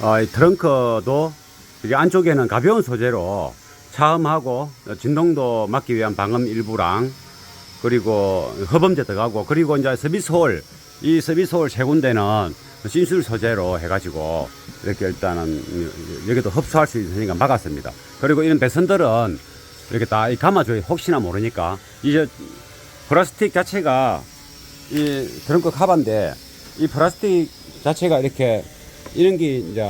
어, 이 트렁크도 이게 안쪽에는 가벼운 소재로 차음하고 진동도 막기 위한 방음 일부랑 그리고 허범제 들어가고 그리고 이제 서비스홀 이 서비스홀 세 군데는 신술 소재로 해가지고 이렇게 일단은 여기도 흡수할 수 있으니까 막았습니다. 그리고 이런 배선들은 이렇게 다이 감아줘야 혹시나 모르니까 이제 플라스틱 자체가 이 트렁크 카바인데 이 플라스틱 자체가 이렇게 이런 게 이제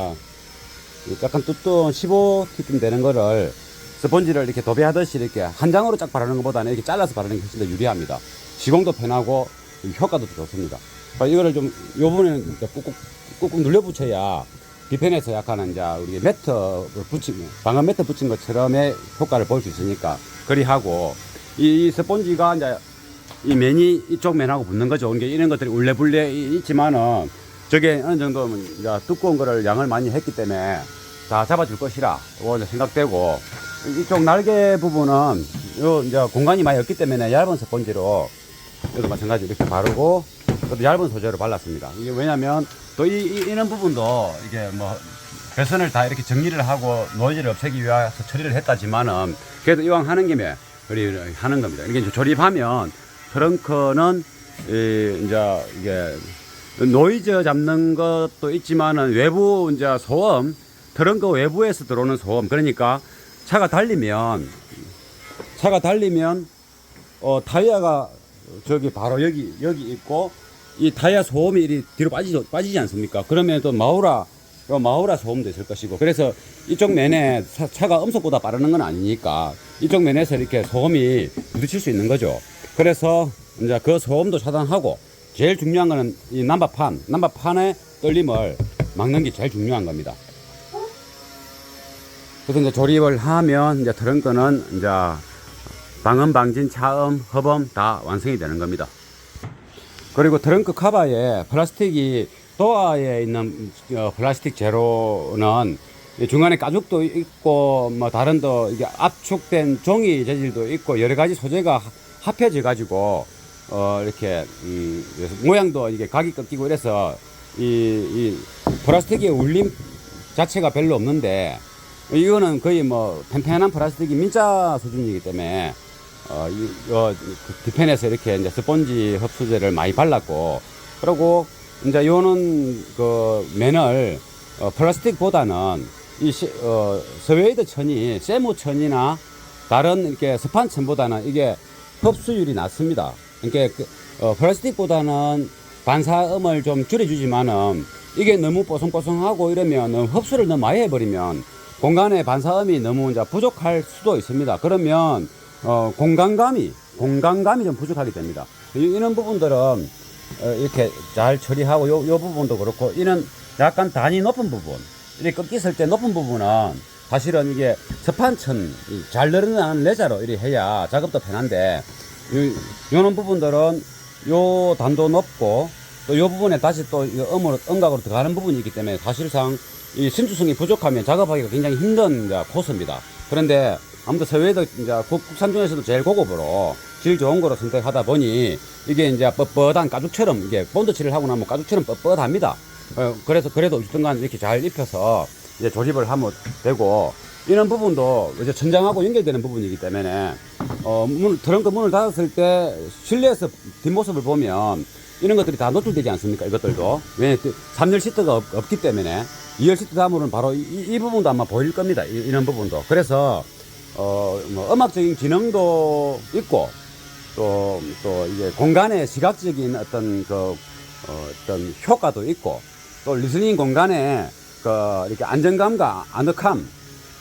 약간 뚜뚜 15티쯤 되는 거를 스펀지를 이렇게 도배하듯이 이렇게 한 장으로 쫙 바르는 것보다는 이렇게 잘라서 바르는 게 훨씬 더 유리합니다. 시공도 편하고 효과도 더 좋습니다. 이거를 좀, 요 부분은 이제 꾹꾹, 꾹꾹 눌려 붙여야 뒤편에서 약간은 이제 우리 매트 붙인, 방음 매트 붙인 것처럼의 효과를 볼 수 있으니까 그리 하고 이, 이 스펀지가 이제 이 면이 이쪽 면하고 붙는 거죠. 그러니까 이런 것들이 울레불레 있지만은 저게 어느 정도 이제 두꺼운 거를 양을 많이 했기 때문에 다 잡아줄 것이라 고 이제 생각되고 이쪽 날개 부분은 요 이제 공간이 많이 없기 때문에 얇은 스펀지로 여기도 마찬가지 이렇게 바르고 그것도 얇은 소재로 발랐습니다. 이게 왜냐면 또 이, 이, 이 런 부분도 이게 뭐 배선을 다 이렇게 정리를 하고 노이즈를 없애기 위해서 처리를 했다지만은 그래도 이왕 하는 김에 우리 하는 겁니다. 이게 조립하면 트렁크는 이, 이제 이게 노이즈 잡는 것도 있지만은 외부 이제 소음 트렁크 외부에서 들어오는 소음 그러니까 차가 달리면 차가 달리면 어 타이어가 저기 바로 여기 여기 있고 이 타이어 소음이 이리 뒤로 빠지지 빠지지 않습니까? 그러면 또 마우라 요 마우라 소음도 있을 것이고 그래서 이쪽 면에 차, 차가 음속보다 빠르는 건 아니니까 이쪽 면에서 이렇게 소음이 부딪힐 수 있는 거죠. 그래서 이제 그 소음도 차단하고 제일 중요한 거는 이 남바판 남바판의 떨림을 막는 게 제일 중요한 겁니다. 그래서 이제 조립을 하면 이제 트렁크는 이제 방음, 방진, 차음, 허범 다 완성이 되는 겁니다. 그리고 트렁크 카바에 플라스틱이 도어에 있는 어, 플라스틱 이 중간에 가죽도 있고 뭐 다른 더 이게 압축된 종이 재질도 있고 여러 가지 소재가 하- 합해져 가지고 어 이렇게 음, 모양도 이게 각이 꺾이고 이래서 이, 이 플라스틱의 울림 자체가 별로 없는데 이거는 거의 뭐 팽팽한 플라스틱이 민자 수준이기 때문에 어, 이, 어, 그 뒤편에서 이렇게 이제 스펀지 흡수제를 많이 발랐고, 그리고 이제 요는 그 면을 어, 플라스틱보다는 이 시, 어, 스웨이드 천이 세무 천이나 다른 이렇게 스판 천보다는 이게 흡수율이 낮습니다. 그러니까 그, 어, 플라스틱보다는 반사음을 좀 줄여주지만은 이게 너무 뽀송뽀송하고 이러면 흡수를 너무 많이 해버리면 공간에 반사음이 너무 이제 부족할 수도 있습니다. 그러면 어, 공간감이 공간감이 좀 부족하게 됩니다. 이- 이런 부분들은 어, 이렇게 잘 처리하고 요, 요 부분도 그렇고 이는 약간 단이 높은 부분 이렇게 꺾였을 때 높은 부분은 사실은 이게 스판천 이잘 늘어나는 레자로 이렇게 해야 작업도 편한데 요, 요런 부분들은 요 단도 높고 또 요 부분에 다시 또 음으로 음각으로 들어가는 부분이 있기 때문에 사실상 이 신주성이 부족하면 작업하기가 굉장히 힘든 이제 코스입니다. 그런데 아무튼 서해도 이제 국- 국산 중에서도 제일 고급으로 질 좋은 거로 선택하다 보니 이게 이제 뻣뻣한 가죽처럼 이게 본드 칠을 하고 나면 가죽처럼 뻣뻣합니다. 어, 그래서 그래도 어쨌든간 이렇게 잘 입혀서 이제 조립을 하면 되고 이런 부분도 이제 천장하고 연결되는 부분이기 때문에 어, 문, 트렁크 문을 닫았을 때 실내에서 뒷모습을 보면 이런 것들이 다 노출되지 않습니까? 이것들도. 왜? 3열 시트가 없, 없기 때문에 2열 시트 다음으로는 바로 이, 이 부분도 아마 보일 겁니다. 이, 이런 부분도. 그래서 어, 뭐 음악적인 기능도 있고 또, 또 이게 공간의 시각적인 어떤 그 어, 어떤 효과도 있고 또 리스닝 공간에 그 이렇게 안정감과 아늑함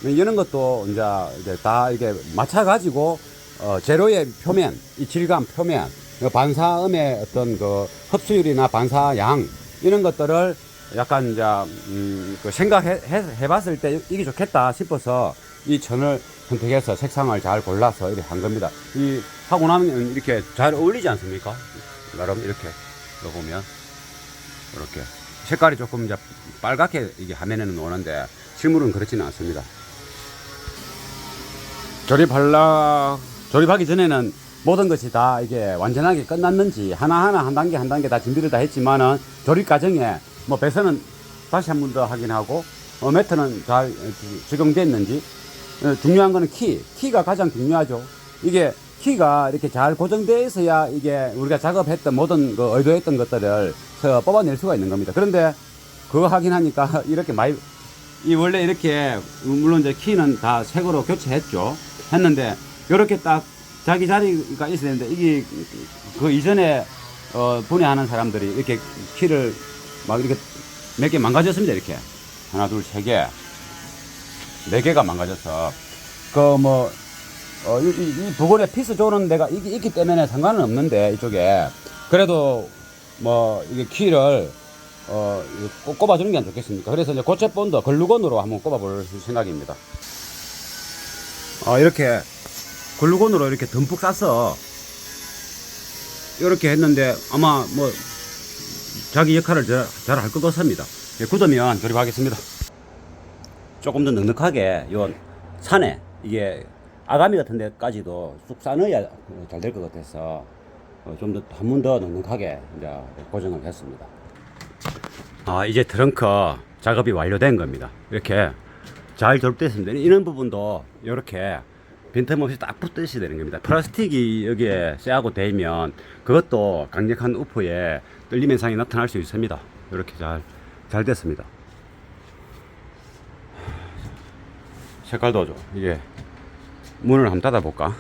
이런 것도 이제, 이제 다 이게 맞춰 가지고 어, 제로의 표면, 이 질감 표면, 그 반사음의 어떤 그 흡수율이나 반사양 이런 것들을 약간 이제 음, 그 생각해 해, 해봤을 때 이게 좋겠다 싶어서 이 천을 선택해서 색상을 잘 골라서 이렇게 한 겁니다. 이 하고 나면 이렇게 잘 어울리지 않습니까? 나름 이렇게 이거 보면 이렇게 색깔이 조금 이제 빨갛게 이게 화면에는 오는데 실물은 그렇지는 않습니다. 조립할라 조립하기 전에는 모든 것이 다 이게 완전하게 끝났는지 하나하나 한 단계 한 단계 다 준비를 다 했지만은 조립 과정에 뭐 배선은 다시 한 번 더 확인하고 어, 매트는 잘 어, 적용됐는지 어, 중요한 거는 키 키가 가장 중요하죠. 이게 키가 이렇게 잘 고정되어 있어야 이게 우리가 작업했던 모든 그 의도했던 것들을 어, 뽑아낼 수가 있는 겁니다. 그런데 그거 확인하니까 이렇게 많이 이 원래 이렇게 물론 이제 키는 다 색으로 교체했죠. 했는데 이렇게 딱 자기 자리가 있어야 되는데 이게 그 이전에 어, 분해하는 사람들이 이렇게 키를 막 이렇게 몇 개 망가졌습니다 이렇게 하나 둘 세 개 네 개가 망가져서 그뭐 어, 이, 이, 이 부근에 피스 조는 데가 있, 있기 때문에 상관은 없는데 이쪽에 그래도 뭐 이게 키를 어, 꼽아주는 게 안 좋겠습니까? 그래서 이제 고체 본드 글루건으로 한번 꼽아볼 생각입니다. 어, 이렇게 글루건으로 이렇게 듬뿍 싸서 이렇게 했는데 아마 뭐 자기 역할을 잘 할 것 같습니다. 예, 굳으면 조립하겠습니다. 조금 더 넉넉하게 요 산에 이게 아가미 같은 데까지도 쑥 싸넣어야 잘 될 것 같아서 어, 좀더 한 번 더 넉넉하게 이제 고정을 했습니다. 아 이제 트렁크 작업이 완료된 겁니다. 이렇게 잘 조립됐습니다. 이런 부분도 이렇게 빈틈없이 딱 있어야 되는 겁니다. 플라스틱이 여기에 쇠하고 대면 그것도 강력한 우프에 뚫림 현상이 나타날 수 있습니다. 이렇게 잘, 잘 됐습니다. 색깔도 좀 이게 문을 한번 닫아볼까?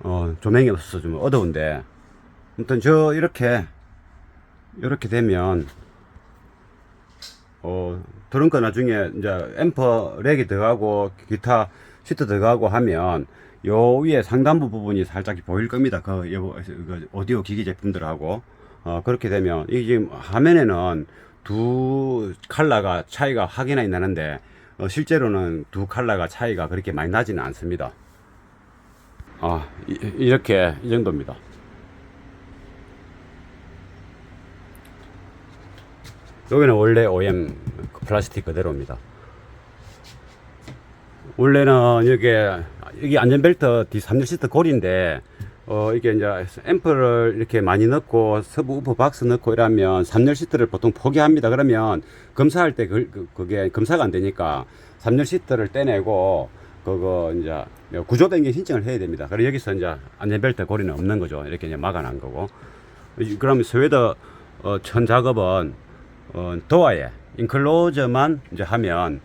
어, 조명이 없어서 좀 어두운데 아무튼 저 이렇게 이렇게 되면 어 트렁크 나중에 이제 앰퍼 렉이 들어가고 기타 시트 들어가고 하면 요 위에 상단부 부분이 살짝 보일 겁니다. 그, 요, 그 오디오 기기 제품들하고 어 그렇게 되면 이 지금 화면에는 두 컬러가 차이가 확연하게 나는데 어, 실제로는 두 컬러가 차이가 그렇게 많이 나지는 않습니다. 아 이, 이렇게 이 정도입니다. 여기는 원래 OEM 그 플라스틱 그대로입니다. 원래는 여기 여기 안전벨트 뒤 3열 시트 골인데 어 이게 이제 앰프를 이렇게 많이 넣고 서브 우퍼 박스 넣고 이러면 3열 시트를 보통 포기합니다. 그러면 검사할 때 그, 그, 그게 검사가 안 되니까 3열 시트를 떼내고 그거 이제 구조 변경 신청을 해야 됩니다. 그래서 여기서 이제 안전벨트 고리는 없는 거죠. 이렇게 이제 막아놓은 거고. 이- 그러면 스웨더 어, 천 작업은 어, 도어에 인클로저만 이제 하면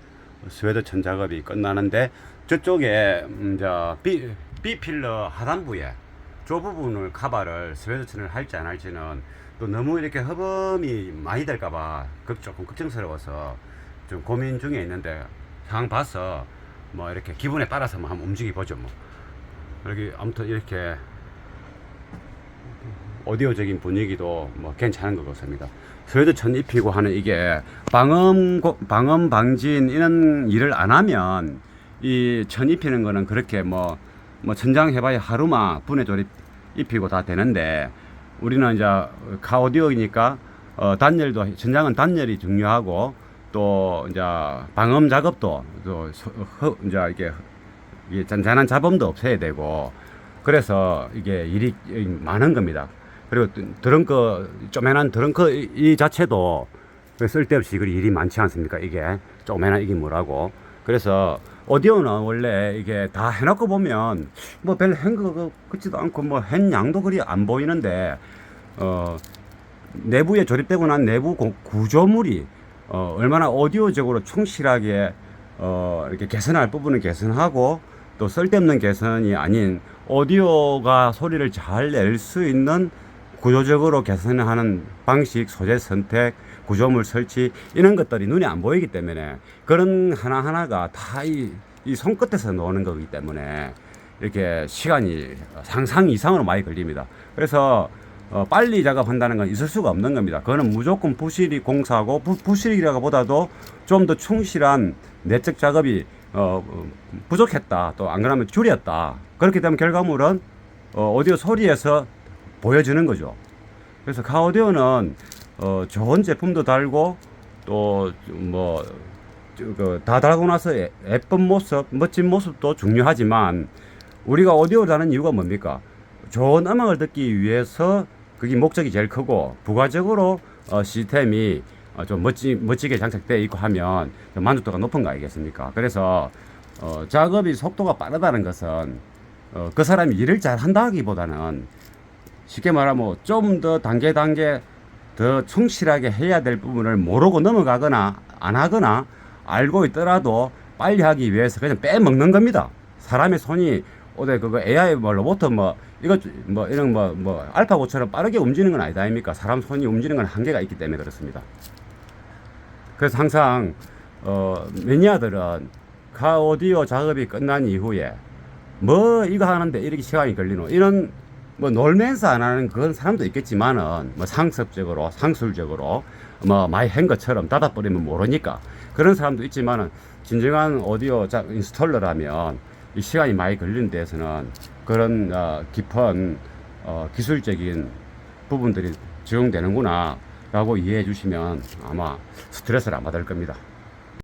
스웨더 천 작업이 끝나는데 저쪽에 음, 이제 B, B 필러 하단부에 저 부분을 카바를 스웨더 천을 할지 안 할지는 또 너무 이렇게 허범이 많이 될까봐 걱- 조금 걱정스러워서 좀 고민 중에 있는데 상황 봐서 뭐 이렇게 기분에 따라서 뭐 한번 움직여 보죠 뭐. 여기 아무튼 이렇게 오디오적인 분위기도 뭐 괜찮은 것 같습니다. 스웨드 천 입히고 하는 이게 방음 고- 방음 방진 이런 일을 안 하면 이 천 입히는 거는 그렇게 뭐뭐 천장 해봐야 하루만 분해 조립 입히고 다 되는데 우리는 이제 카오디오이니까 어 단열도 천장은 단열이 중요하고 또 이제 방음 작업도 또 서- 허- 이제 이게 이게 잔잔한 잡음도 없애야 되고 그래서 이게 일이 많은 겁니다. 그리고 드렁크 쪼매난 드렁크 이- 이 자체도 쓸데없이 그리 일이 많지 않습니까? 이게 쪼매난 이게 뭐라고? 그래서 오디오는 원래 이게 다 해놓고 보면 뭐 별로 한거 같지도 않고 뭐한 양도 그리 안 보이는데 어 내부에 조립되고 난 내부 고- 구조물이 어 얼마나 오디오적으로 충실하게 어 이렇게 개선할 부분은 개선하고 또 쓸데없는 개선이 아닌 오디오가 소리를 잘 낼 수 있는 구조적으로 개선하는 방식, 소재 선택, 구조물 설치 이런 것들이 눈에 안 보이기 때문에 그런 하나하나가 다이 이 손끝에서 노는 거기 때문에 이렇게 시간이 상상 이상으로 많이 걸립니다. 그래서 어, 빨리 작업한다는 건 있을 수가 없는 겁니다. 그거는 무조건 부실이 공사하고 부, 부실이라고 보다도 좀 더 충실한 내적 작업이 어, 어, 부족했다. 또 안 그러면 줄였다. 그렇게 되면 결과물은 어, 오디오 소리에서 보여주는 거죠. 그래서 카오디오는 어, 좋은 제품도 달고 또뭐 그, 다 달고 나서 예- 예쁜 모습, 멋진 모습도 중요하지만 우리가 오디오를 하는 이유가 뭡니까? 좋은 음악을 듣기 위해서 그게 목적이 제일 크고 부가적으로 어, 시스템이 어, 좀 멋지, 멋지게 장착되어 있고 하면 좀 만족도가 높은 거 아니겠습니까? 그래서 어, 작업이 속도가 빠르다는 것은 어, 그 사람이 일을 잘 한다 하기보다는 쉽게 말하면 좀 더 단계 단계 더 충실하게 해야 될 부분을 모르고 넘어가거나 안 하거나 알고 있더라도 빨리 하기 위해서 그냥 빼먹는 겁니다. 사람의 손이 어디 그거 AI 뭐 로봇 뭐 이거 뭐 이런 뭐뭐 알파고처럼 빠르게 움직이는 건 아니다 아닙니까? 사람 손이 움직이는 건 한계가 있기 때문에 그렇습니다. 그래서 항상 어 매니아들은 카 오디오 작업이 끝난 이후에 뭐 이거 하는데 이렇게 시간이 걸리노 이런 뭐 놀면서 안 하는 그런 사람도 있겠지만은 뭐 상습적으로 상술적으로 뭐 많이 한 것처럼 닫아버리면 모르니까 그런 사람도 있지만은 진정한 오디오 자, 인스톨러라면 이 시간이 많이 걸리는 데에서는 그런 어, 깊은 어, 기술적인 부분들이 적용되는구나 라고 이해해 주시면 아마 스트레스를 안 받을 겁니다.